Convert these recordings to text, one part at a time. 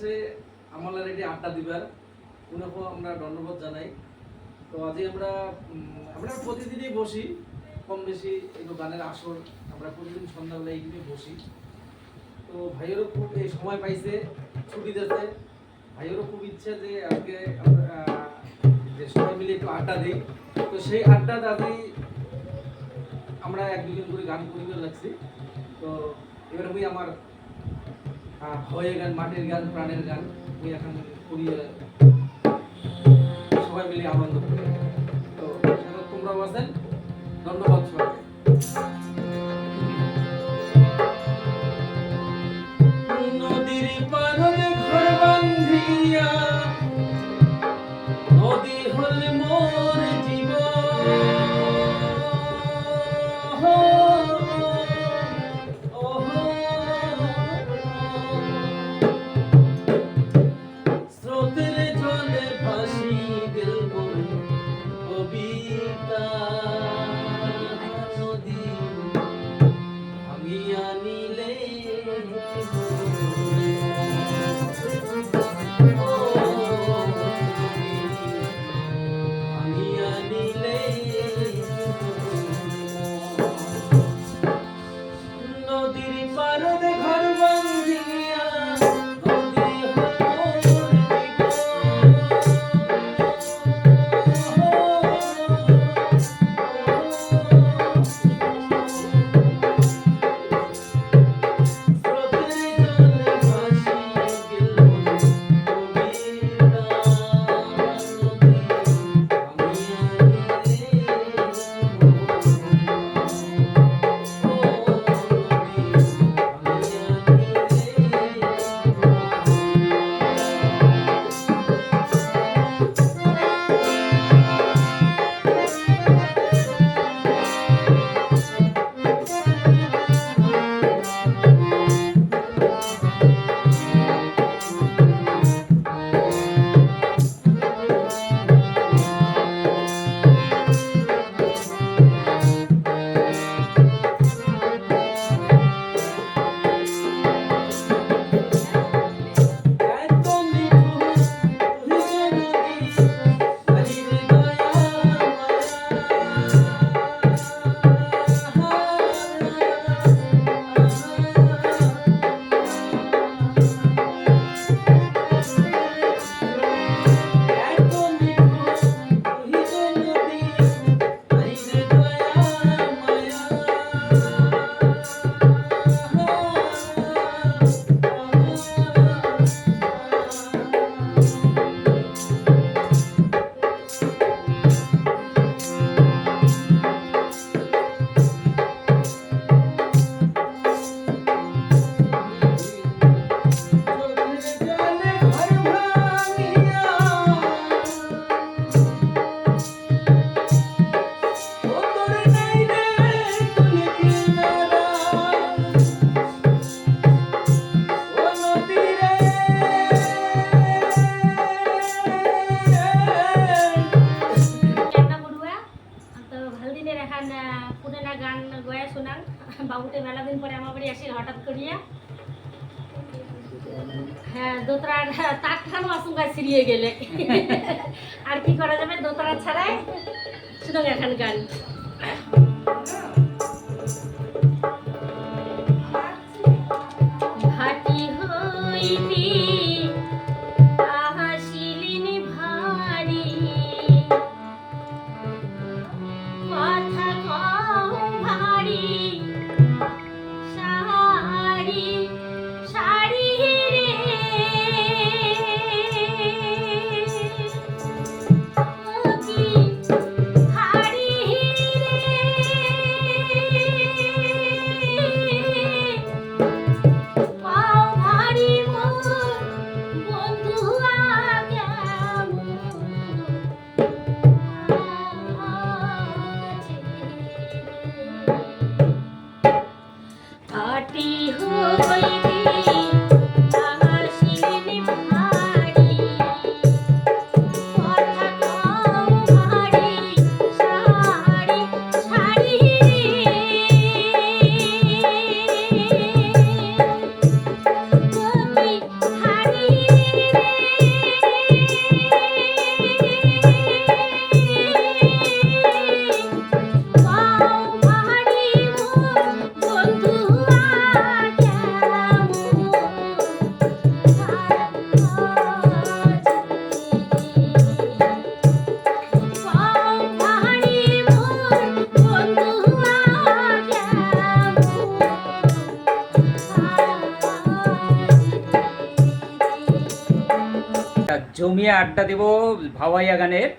আসছে আমলার এটি আড্ডা দিবার। উনাকেও আমরা ধন্যবাদ জানাই। তো আজকে আমরা আমরা প্রতিদিনই বসি কম বেশি একটু গানের আসর। আমরা প্রতিদিন সন্ধ্যাবেলা এইখানে বসি। তো ভাইয়েরও খুব এই সময় পাইছে, ছুটি দিতে ভাইয়েরও খুব ইচ্ছে যে আজকে যে সবাই মিলে একটু আড্ডা দিই। তো সেই আড্ডা দাদি আমরা এক দুজন করে গান করিবে লাগছি। তো এবার আমি আমার আহ, ভয়ের গান মাটির গান প্রাণের গান আমি এখন করিয়ে সবাই মিলে আনন্দ করি। তো তোমরাও আছেন ধন্যবাদ সবাইকে। গয়া শোনাং বাবুতে মেলা দিন পরে আমার বাড়ি আসি হঠাৎ করিয়া। হ্যাঁ দোতরার তার খানো আসুঙ্গা ছিড়িয়ে গেলে। আর কি করা যাবে? দোতরা ছাড়াই শুনুন এখন গান। জমিয়ে আড্ডা দেব ভাওয়াইয়া গানের।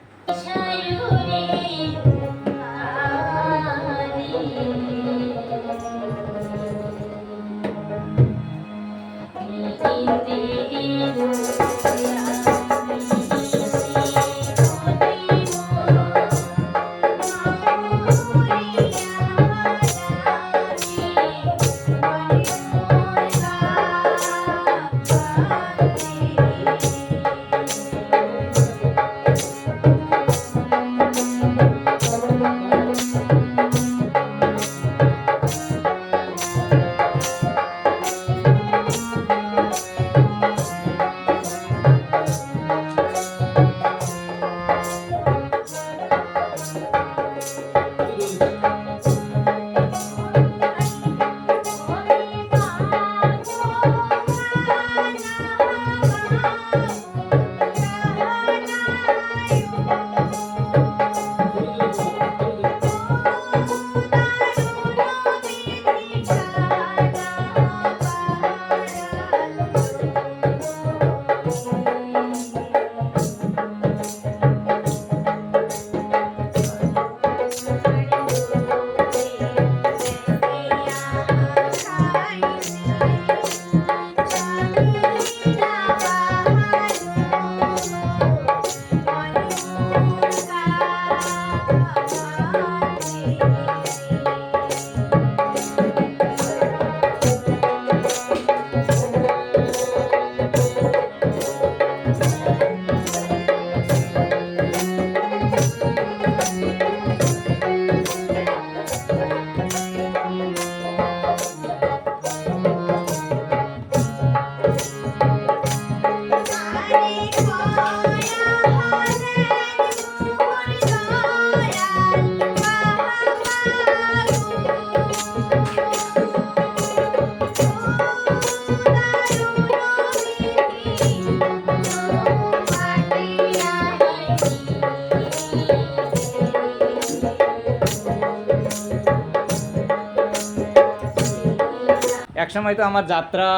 একসময় তো আমার যাত্রা,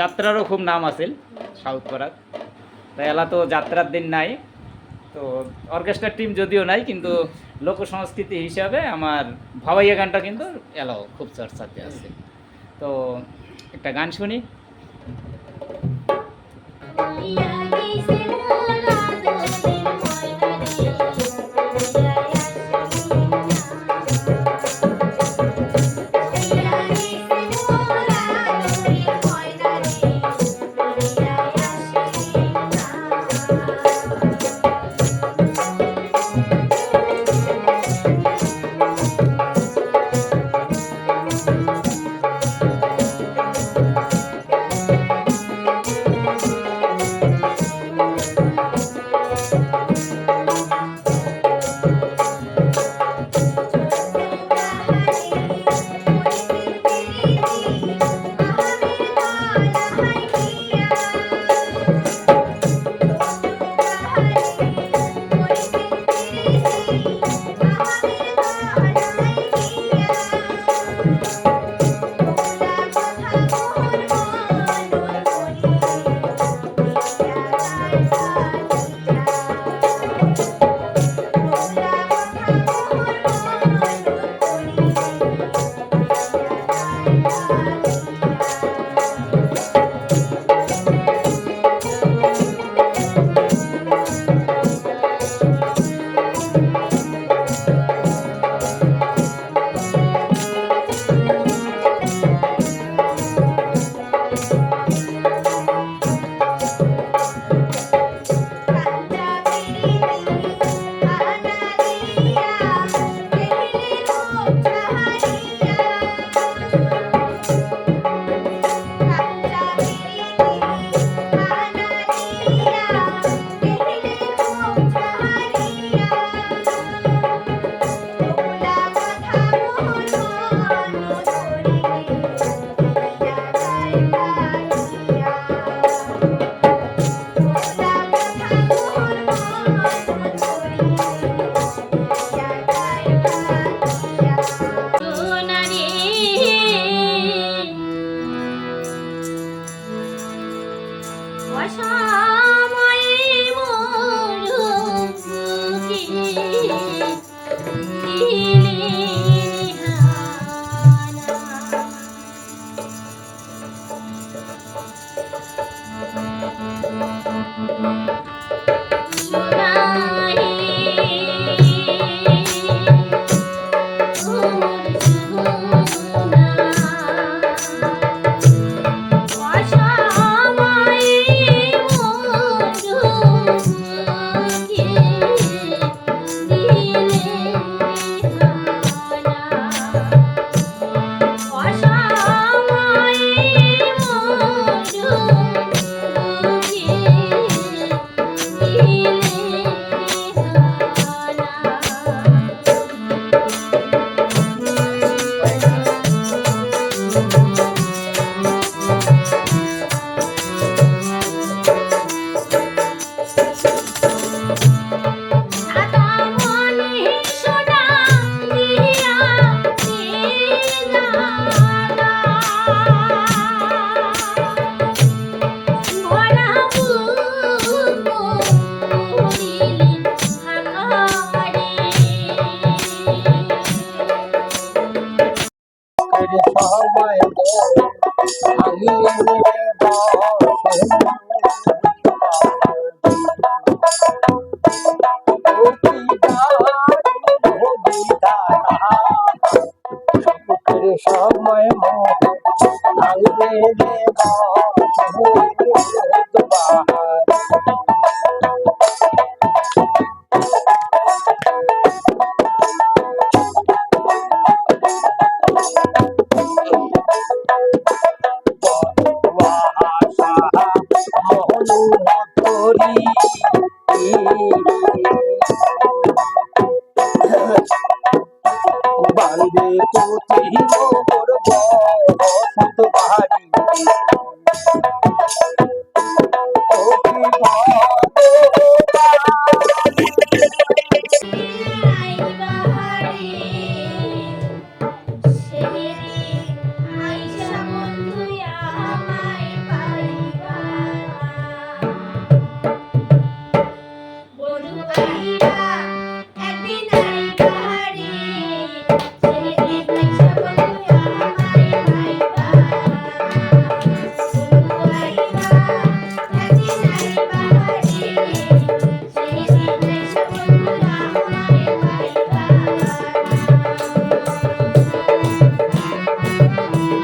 যাত্রারও খুব নাম আছিল করার তাই এলা তো যাত্রার দিন নাই, তো অর্কেস্ট্রার টিম যদিও নাই, কিন্তু লোক সংস্কৃতি হিসাবে আমার ভাবাইয়া গানটা কিন্তু এলাও খুব চর্চাতে আছে। তো একটা গান শুনি।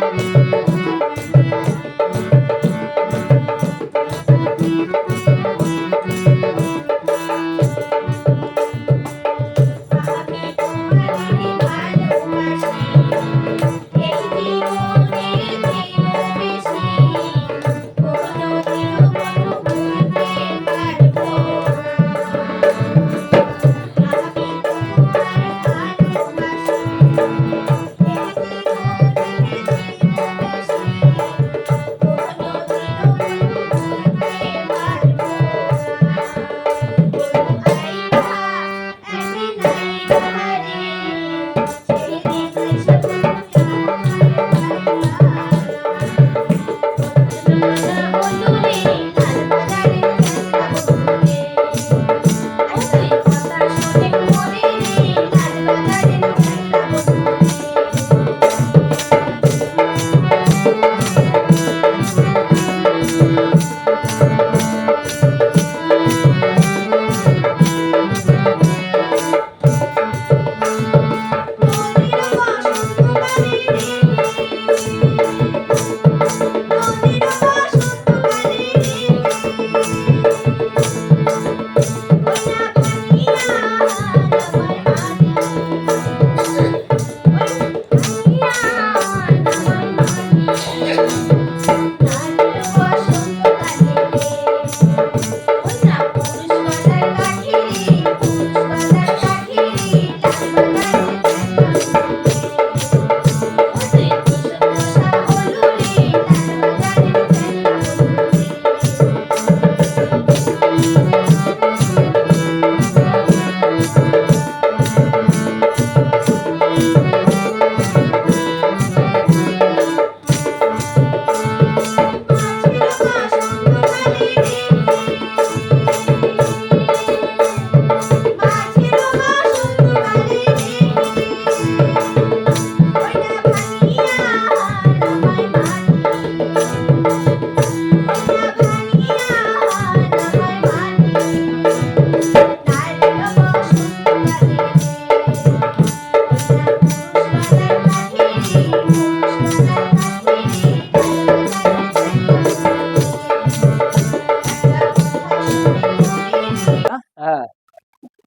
আমি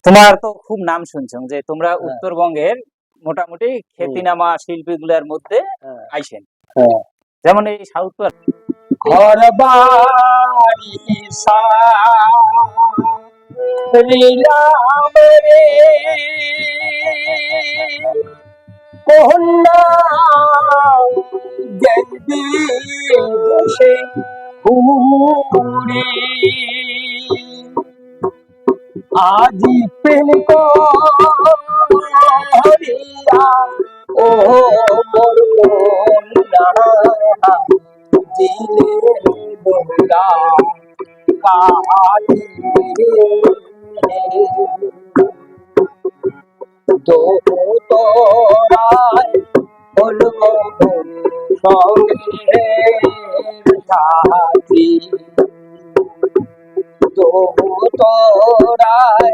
তোমার তো খুব নাম শুনছো যে তোমরা উত্তরবঙ্গের মোটামুটি খ্যাতিনামা শিল্পীগুলোর মধ্যে হ্যাঁ। আইসেন হ্যাঁ। যেমন এই সাউথ ঘর বাড়ি রে গেন্দি ঘুরি আজি প্রেম করিয়া ও মোর দিলে বন্ধা তো তোরাই বলব সঙ্গে তবু তোরায়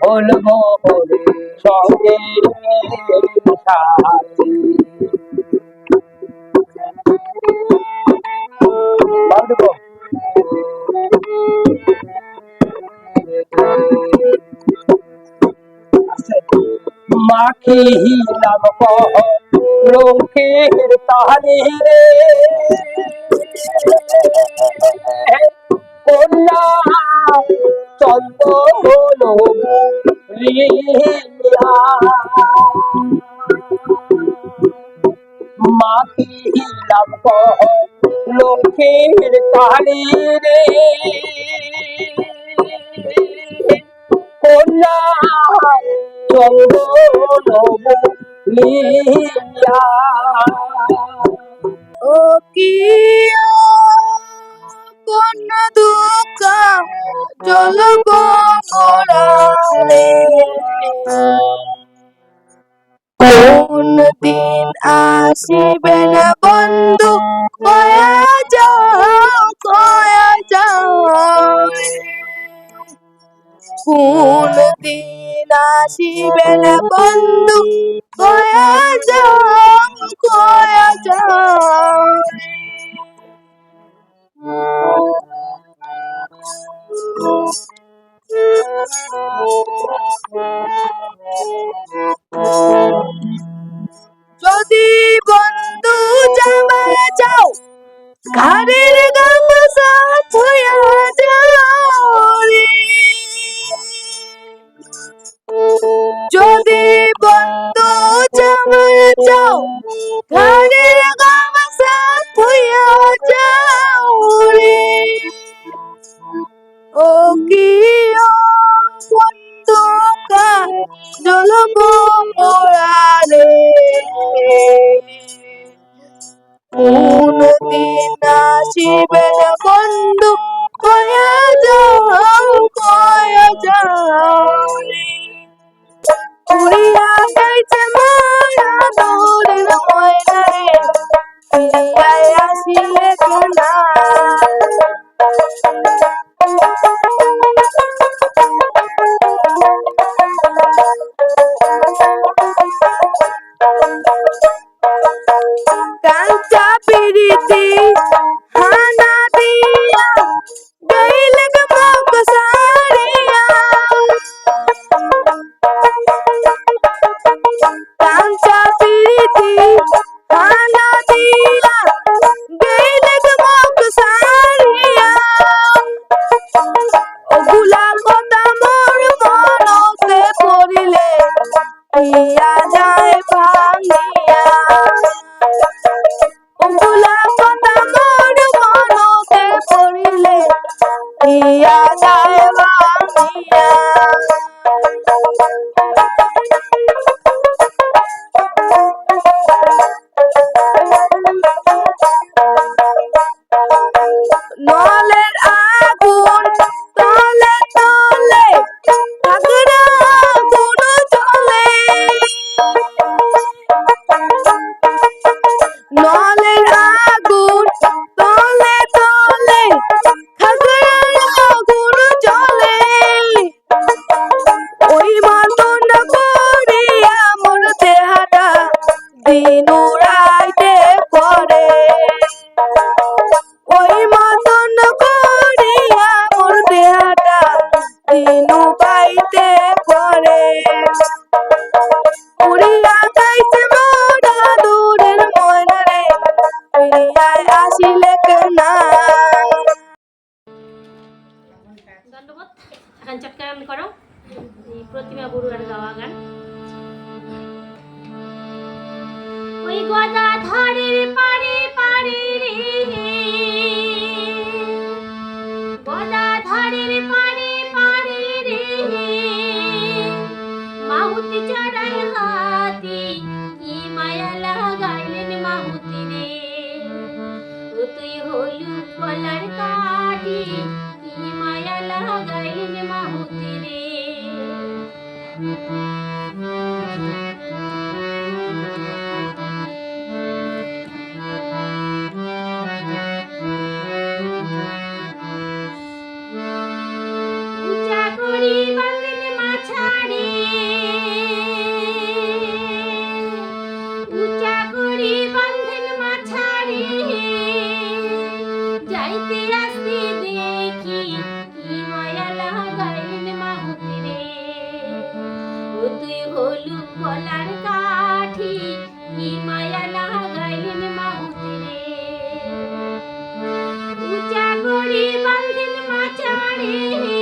বলব সঙ্গে সাথী মাখি নাম কহ লোকের তাহারে মাটি হিলাম লোকের কালে রে কন্যা চন্দ্রিয়া ও কি কোন দুঃখ চল ছড়ালে কোন দিন আসিবে না বন্ধু কয়া যাও কয়া যাও কোন দিন আসিবে না বন্ধু কয়া যাও কয়া যাও Thank you. যদি বন্ধু জামায় যাও ঘরের গামছা ছুঁয়া কাঞ্চা পিড়িতি তুই হলুদ বলার কাঠি কি মায়া লাগাইলেন মাউতি রে উচা বাঁধেন মাচারে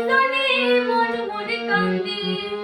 জনে মন মনে কান্দে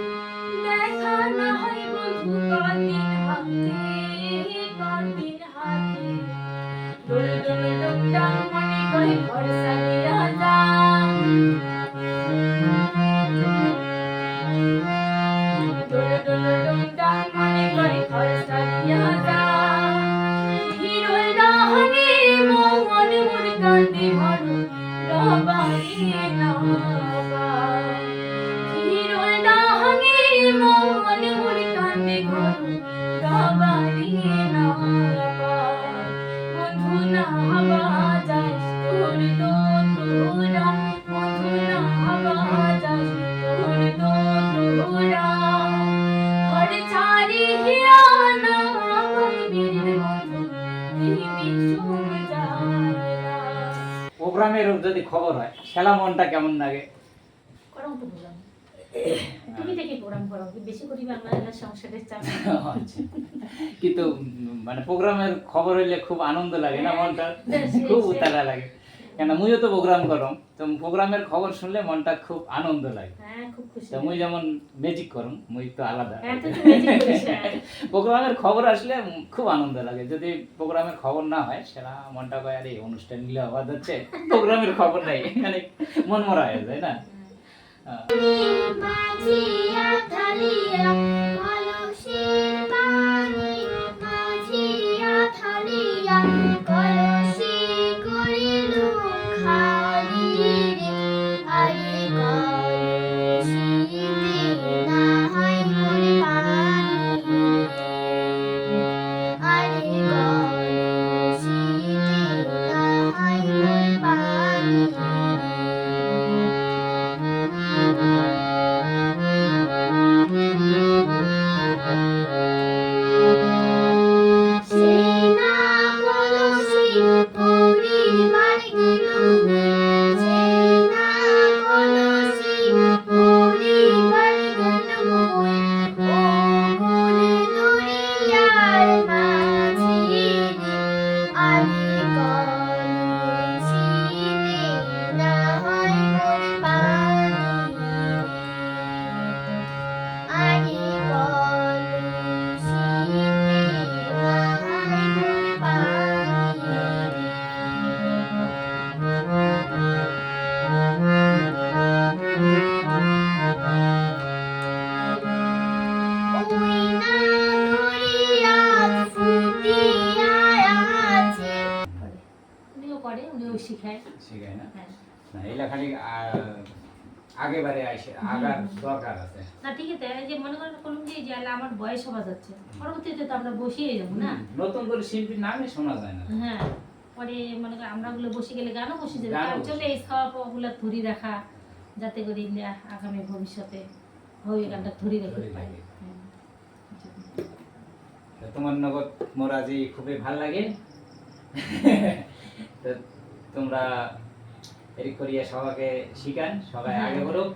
প্রোগ্রামের যদি খবর হয় খেলা মনটা কেমন লাগে? তুমি থেকে প্রোগ্রাম করো বেশি করে বাংলা আচ্ছা। কিন্তু মানে প্রোগ্রামের খবর হইলে খুব আনন্দ লাগে না মনটা? হ্যাঁ, খুব উতারা লাগে। কেন মুইও তো প্রোগ্রাম করম তো প্রোগ্রামের খবর শুনলে মনটা খুব আনন্দ লাগে। তো মুই যেমন ম্যাজিক করম মুই তো আলাদা। প্রোগ্রামের খবর আসলে খুব আনন্দ লাগে। যদি প্রোগ্রামের খবর না হয় সেটা মনটা কয় আরে অনুষ্ঠানগুলো আবার যাচ্ছে প্রোগ্রামের খবর নাই। মানে মন মরা হয়ে যায় না? আগার দরকার আছে। না ঠিক আছে এই যে মনে করেন কোনো যে আমার বয়স যাচ্ছে পরবর্তীতে তো আমরা বসিয়ে যাব না? নতুন করে শিল্পীর শোনা যায় না। হ্যাঁ পরে মনে করেন আমরা গুলো বসে গেলে গানও বসে যাবে গানও তার জন্য এই সব ওগুলো ধরি রাখা যাতে করে আগামী ভবিষ্যতে ওই গানটা ধরে পাই রাখে। তোমার নগদ মোর আজি খুবই ভালো লাগে। তো তোমরা এদিক করিয়া সবাইকে শিখান সবাই আগে বলুক।